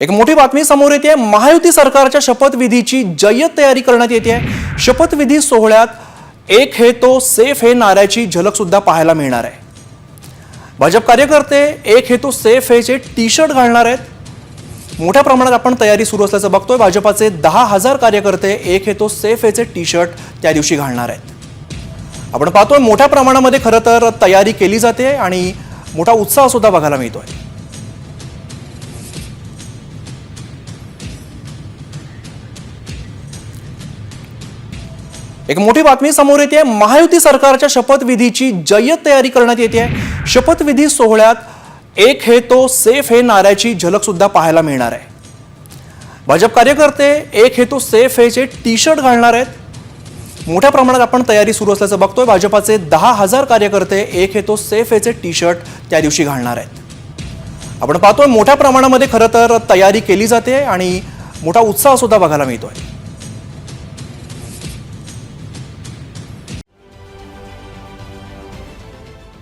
एक मोठी बातमी समोर येते. महायुती सरकारच्या शपथविधीची जय्यत तयारी करण्यात येते. शपथविधी सोहळ्यात एक हे तो सेफ हे नाऱ्याची झलक सुद्धा पाहायला मिळणार आहे. भाजप कार्यकर्ते एक हे तो सेफ हेचे टी शर्ट घालणार आहेत. मोठ्या प्रमाणात आपण तयारी सुरू असल्याचं बघतोय. भाजपाचे दहा हजार कार्यकर्ते एक हे तो सेफ हेचे टी शर्ट त्या दिवशी घालणार आहेत. आपण पाहतोय मोठ्या प्रमाणामध्ये खरं तर तयारी केली जाते आणि मोठा उत्साह सुद्धा बघायला मिळतोय. एक मोठी बातमी समोर येते. महायुती सरकारच्या शपथविधीची जय्यत तयारी करण्यात येते. शपथविधी सोहळ्यात एक हे तो सेफ हे नाऱ्याची झलक सुद्धा पाहायला मिळणार आहे. भाजप कार्यकर्ते एक हे तो सेफ हेचे टी शर्ट घालणार आहेत. मोठ्या प्रमाणात आपण तयारी सुरू असल्याचं बघतोय. भाजपाचे दहा हजार कार्यकर्ते एक हे तो सेफ हेचे टी शर्ट त्या दिवशी घालणार आहेत. आपण पाहतोय मोठ्या प्रमाणामध्ये खरं तर तयारी केली जाते आणि मोठा उत्साह सुद्धा बघायला मिळतोय.